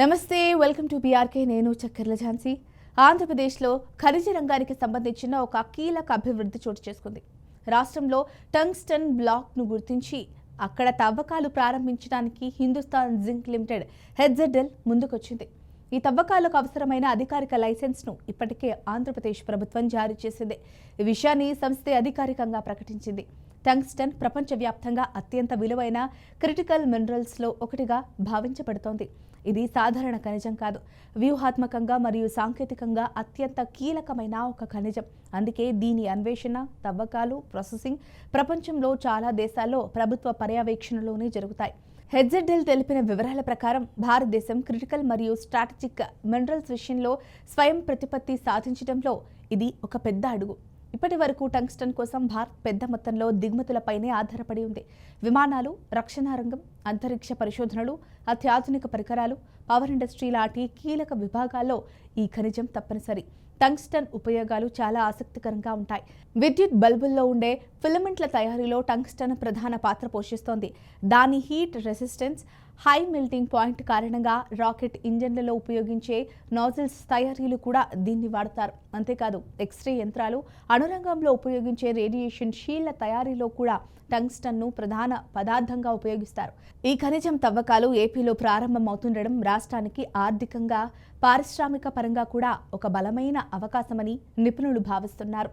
నమస్తే welcome to BRK నేను చక్కెర్ల ఝాన్సీ. ఆంధ్రప్రదేశ్లో ఖనిజ రంగానికి సంబంధించిన ఒక కీలక అభివృద్ధి చోటు చేసుకుంది. రాష్ట్రంలో టంగ్స్టన్ బ్లాక్ను గుర్తించి అక్కడ తవ్వకాలు ప్రారంభించడానికి హిందుస్థాన్ జింక్ లిమిటెడ్ హెడ్జెడ్ఎల్ ముందుకొచ్చింది. ఈ తవ్వకాలకు అవసరమైన అధికారిక లైసెన్స్ను ఇప్పటికే ఆంధ్రప్రదేశ్ ప్రభుత్వం జారీ చేసింది. ఈ విషయాన్ని సంస్థ అధికారికంగా ప్రకటించింది. టంగ్స్టన్ ప్రపంచవ్యాప్తంగా అత్యంత విలువైన క్రిటికల్ మినరల్స్లో ఒకటిగా భావించబడుతోంది. ఇది సాధారణ ఖనిజం కాదు. వ్యూహాత్మకంగా మరియు సాంకేతికంగా అత్యంత కీలకమైన ఒక ఖనిజం. అందుకే దీని అన్వేషణ తవ్వకాలు ప్రాసెసింగ్ ప్రపంచంలో చాలా దేశాల్లో ప్రభుత్వ పర్యవేక్షణలోనే జరుగుతాయి. హెడ్జెడ్ఎల్ తెలిపిన వివరాల ప్రకారం భారతదేశం క్రిటికల్ మరియు స్ట్రాటజిక్ మినరల్స్ విషయంలో స్వయం ప్రతిపత్తి సాధించడంలో ఇది ఒక పెద్ద అడుగు. ఇప్పటి వరకు టంగ్స్టన్ కోసం భారత్ పెద్ద మొత్తంలో దిగుమతులపైనే ఆధారపడి ఉంది. విమానాలు రక్షణ రంగం అంతరిక్ష పరిశోధనలు అత్యాధునిక పరికరాలు పవర్ ఇండస్ట్రీ లాంటి కీలక విభాగాల్లో ఈ ఖనిజం తప్పనిసరి. టంగ్స్టన్ ఉపయోగాలు చాలా ఆసక్తికరంగా ఉంటాయి. విద్యుత్ బల్బుల్లో ఉండే ఫిలమెంట్ల తయారీలో టంగ్స్టన్ ప్రధాన పాత్ర పోషిస్తోంది. దాని heat resistance high melting point కారణంగా రాకెట్ ఇంజన్లలో ఉపయోగించే నాజిల్స్ తయారీలు కూడా దీన్ని వాడతారు. అంతేకాదు ఎక్స్రే యంత్రాలు అణురంగంలో ఉపయోగించే రేడియేషన్ షీళ్ళ తయారీలో కూడా టంగ్స్టన్ను ప్రధాన పదార్థంగా ఉపయోగిస్తారు. ఈ ఖనిజం తవ్వకాలు ఏపీలో ప్రారంభమవుతుండడం రాష్ట్రానికి ఆర్థికంగా పారిశ్రామిక పరంగా కూడా ఒక బలమైన అవకాశమని నిపుణులు భావిస్తున్నారు.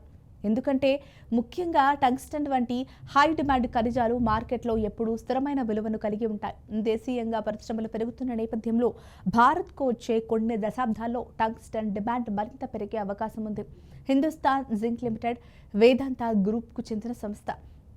ఎందుకంటే ముఖ్యంగా టంగ్స్టన్ వంటి హై డిమాండ్ ఖనిజాలు మార్కెట్లో ఎప్పుడూ స్థిరమైన విలువను కలిగి ఉంటాయి. దేశీయంగా పరిశ్రమలు పెరుగుతున్న నేపథ్యంలో భారత్కు వచ్చే కొన్ని దశాబ్దాల్లో టంగ్స్టన్ డిమాండ్ మరింత పెరిగే అవకాశం ఉంది. హిందుస్థాన్ జింక్ లిమిటెడ్ వేదాంత గ్రూప్కు చెందిన సంస్థ.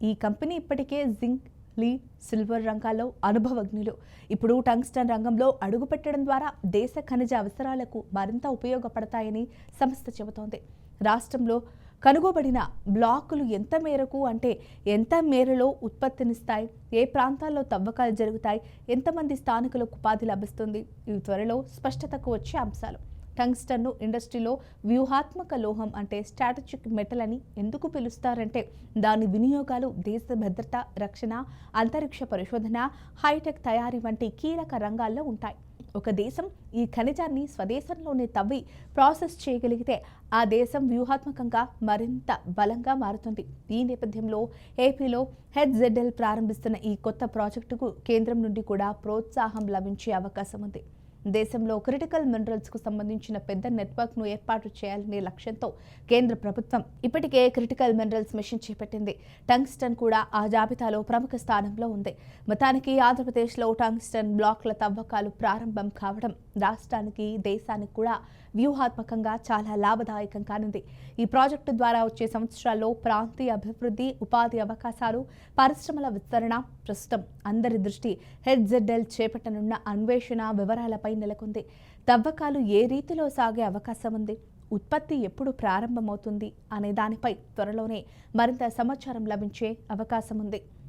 ఈ కంపెనీ ఇప్పటికే జింక్ లీ సిల్వర్ రంగాల్లో అనుభవజ్ఞులు. ఇప్పుడు టంగ్స్టన్ రంగంలో అడుగుపెట్టడం ద్వారా దేశ ఖనిజ అవసరాలకు మరింత ఉపయోగపడతాయని సంస్థ చెబుతోంది. రాష్ట్రంలో కనుగోబడిన బ్లాకులు ఎంత మేరకు అంటే ఎంత మేరలో ఉత్పత్తినిస్తాయి? ఏ ప్రాంతాల్లో తవ్వకాలు జరుగుతాయి? ఎంతమంది స్థానికులకు ఉపాధి లభిస్తుంది? ఇవి త్వరలో స్పష్టతకు వచ్చే అంశాలు. టంగ్స్టన్ను ఇండస్ట్రీలో వ్యూహాత్మక లోహం అంటే స్ట్రాటజిక్ మెటల్ అని ఎందుకు పిలుస్తారంటే దాని వినియోగాలు దేశ భద్రత రక్షణ అంతరిక్ష పరిశోధన హైటెక్ తయారీ వంటి కీలక రంగాల్లో ఉంటాయి. ఒక దేశం ఈ ఖనిజాన్ని స్వదేశంలోనే తవ్వి ప్రాసెస్ చేయగలిగితే ఆ దేశం వ్యూహాత్మకంగా మరింత బలంగా మారుతుంది. ఈ నేపథ్యంలో ఏపీలో హెచ్జెడ్ఎల్ ప్రారంభిస్తున్న ఈ కొత్త ప్రాజెక్టుకు కేంద్రం నుండి కూడా ప్రోత్సాహం లభించే అవకాశం ఉంది. దేశంలో క్రిటికల్ మినరల్స్కు సంబంధించిన పెద్ద నెట్వర్క్ను ఏర్పాటు చేయాలనే లక్ష్యంతో కేంద్ర ప్రభుత్వం ఇప్పటికే క్రిటికల్ మినరల్స్ మిషన్ చేపట్టింది. టంగ్స్టన్ కూడా ఆ జాబితాలో ప్రముఖ స్థానంలో ఉంది. మొత్తానికి ఆంధ్రప్రదేశ్లో టంగ్స్టన్ బ్లాక్ల తవ్వకాలు ప్రారంభం కావడం రాష్ట్రానికి దేశానికి కూడా వ్యూహాత్మకంగా చాలా లాభదాయకం కానుంది ఈ ప్రాజెక్టు ద్వారా వచ్చే సంవత్సరాల్లో ప్రాంతీయ అభివృద్ధి ఉపాధి అవకాశాలు పరిశ్రమల విస్తరణ ప్రస్తుతం అందరి దృష్టి హెచ్జెడ్ఎల్ చేపట్టనున్న అన్వేషణ వివరాలపై నెలకొంది. తవ్వకాలు ఏ రీతిలో సాగే అవకాశం ఉంది? ఉత్పత్తి ఎప్పుడు ప్రారంభమవుతుంది? అనే దానిపై త్వరలోనే మరింత సమాచారం లభించే అవకాశం ఉంది.